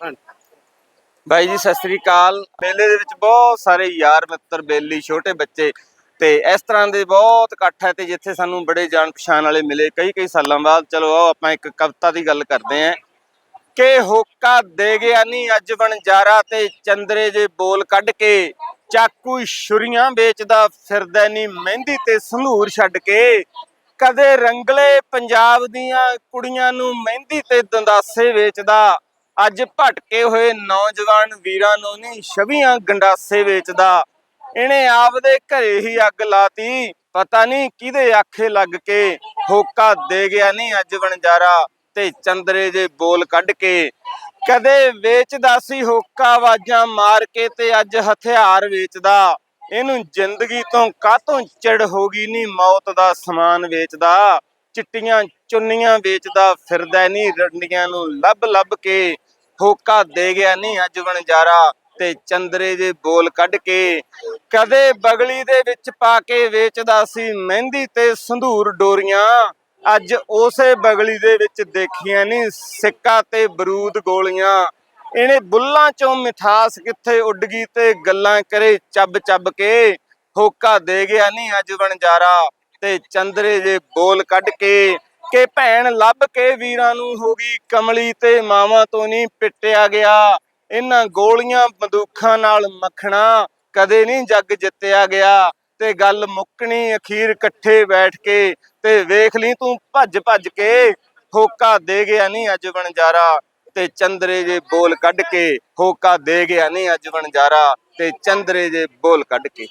ਬਾਈ ਜੀ, ਸਤਿ ਸ੍ਰੀ ਅਕਾਲ। ਮੇਲੇ ਦੇ ਵਿੱਚ ਬਹੁਤ ਸਾਰੇ ਯਾਰ ਮਿੱਤਰ, ਬੇਲੀ, ਛੋਟੇ ਬੱਚੇ ਤੇ ਇਸ ਤਰ੍ਹਾਂ ਦੇ ਬਹੁਤ ਇਕੱਠ ਹੈ ਤੇ ਜਿੱਥੇ ਸਾਨੂੰ ਬੜੇ ਜਾਣ ਪਛਾਣ ਵਾਲੇ ਮਿਲੇ ਕਈ ਕਈ ਸਾਲਾਂ ਬਾਅਦ। ਚਲੋ, ਆਓ ਆਪਾਂ ਇੱਕ ਕਵਿਤਾ ਦੀ ਗੱਲ ਕਰਦੇ ਆਂ ਕਿ ਹੋਕਾ ਦੇ ਗਿਆ ਨਹੀਂ ਅੱਜ ਵਣਜਾਰਾ ਤੇ ਚੰਦਰੇ ਜੇ ਬੋਲ ਕੱਢ ਕੇ, ਚਾਕੂ ਛੁਰੀਆਂ ਵੇਚਦਾ ਫਿਰਦਾ ਨਹੀਂ ਮਹਿੰਦੀ ਤੇ ਸੰਧੂਰ ਛੱਡ ਕੇ। ਕਦੇ ਰੰਗਲੇ ਪੰਜਾਬ ਦੀਆਂ ਕੁੜੀਆਂ ਨੂੰ ਮਹਿੰਦੀ ਤੇ ਦੰਦਾਸੇ ਵੇਚਦਾ ਅੱਜ ਭਟਕੇ ਹੋਏ ਨੌਜਵਾਨ ਵੀਰਾਂ ਨੂੰ ਨਹੀਂ ਛਵੀਆਂ ਗੰਡਾਸੇ ਵੇਚਦਾ। ਇਹਨੇ ਆਪਦੇ ਘਰੇ ਹੀ ਅੱਗ ਲਾਤੀ। ਪਤਾ ਨਹੀਂ ਕਿਹਦੇ ਆਖੇ ਲੱਗ ਕੇ ਹੋਕਾ ਦੇ ਗਿਆ ਨਹੀਂ ਅੱਜ ਵਣਜਾਰਾ ਤੇ ਚੰਦਰੇ ਜੇ ਬੋਲ ਕੱਢ ਕੇ। ਕਦੇ ਵੇਚਦਾ ਸੀ ਹੋਕਾ, ਆਵਾਜ਼ਾਂ ਮਾਰ ਕੇ ਤੇ ਅੱਜ ਹਥਿਆਰ ਵੇਚਦਾ। ਇਹਨੂੰ ਜ਼ਿੰਦਗੀ ਤੋਂ ਕਾਹਤੋਂ ਚਿੜ ਹੋ ਗਈ ਨਹੀਂ ਮੌਤ ਦਾ ਸਮਾਨ ਵੇਚਦਾ। ਚਿੱਟੀਆਂ ਚੁੰਨੀਆਂ ਵੇਚਦਾ ਫਿਰਦਾ ਨਹੀਂ ਰੰਡੀਆਂ ਨੂੰ ਲੱਭ ਲੱਭ ਕੇ। ਹੋਕਾ ਦੇ ਗਿਆ ਨਹੀਂ ਅੱਜ ਵਣਜਾਰਾ ਤੇ ਚੰਦਰੇ ਦੇ ਬੋਲ ਕੱਢ ਕੇ ਕਦੇ ਬਗਲੀ ਦੇ ਵਿੱਚ ਪਾ ਕੇ ਵੇਚਦਾ ਸੀ ਮਹਿੰਦੀ ਤੇ ਸੰਧੂਰ ਡੋਰੀਆਂ। ਅੱਜ ਉਸੇ ਬਗਲੀ ਦੇ ਵਿੱਚ ਦੇਖੀਆਂ ਨਹੀਂ ਸਿੱਕਾ ਤੇ ਬਰੂਦ ਗੋਲੀਆਂ। ਇਹਨੇ ਬੁੱਲਾਂ ਚੋਂ ਮਿਠਾਸ ਕਿੱਥੇ ਉੱਡ ਗਈ ਤੇ ਗੱਲਾਂ ਕਰੇ ਚੱਬ ਚੱਬ ਕੇ। ਹੋਕਾ ਦੇ ਗਿਆ ਨਹੀਂ ਅੱਜ ਵਣਜਾਰਾ ਤੇ ਚੰਦਰੇ ਦੇ ਬੋਲ ਕੱਢ ਕੇ ਕਿ ਭੈਣ ਲੱਭ ਕੇ ਵੀਰਾਂ ਨੂੰ ਹੋ ਗਈ ਕਮਲੀ ਤੇ ਮਾਵਾਂ ਤੋਂ ਨਹੀਂ ਪਿੱਟਿਆ ਗਿਆ। ਇਹਨਾਂ ਗੋਲੀਆਂ ਬੰਦੂਖਾਂ ਨਾਲ ਮੱਖਣਾ ਕਦੇ ਨਹੀਂ ਜੱਗ ਜਿੱਤਿਆ ਗਿਆ। ਤੇ ਗੱਲ ਮੁੱਕਣੀ ਅਖੀਰ ਇਕੱਠੇ ਬੈਠ ਕੇ ਤੇ ਵੇਖ ਲਈ ਤੂੰ ਭੱਜ ਭੱਜ ਕੇ, ਹੋਕਾ ਦੇ ਗਿਆ ਨਹੀਂ ਅੱਜ ਵਣਜਾਰਾ। ਤੇ ਚੰਦਰੇ ਜੇ ਬੋਲ ਕੱਢ ਕੇ, ਹੋਕਾ ਦੇ ਗਿਆ ਨਹੀਂ ਅੱਜ ਵਣਜਾਰਾ। ਤੇ ਚੰਦਰੇ ਜੇ ਬੋਲ ਕੱਢ ਕੇ।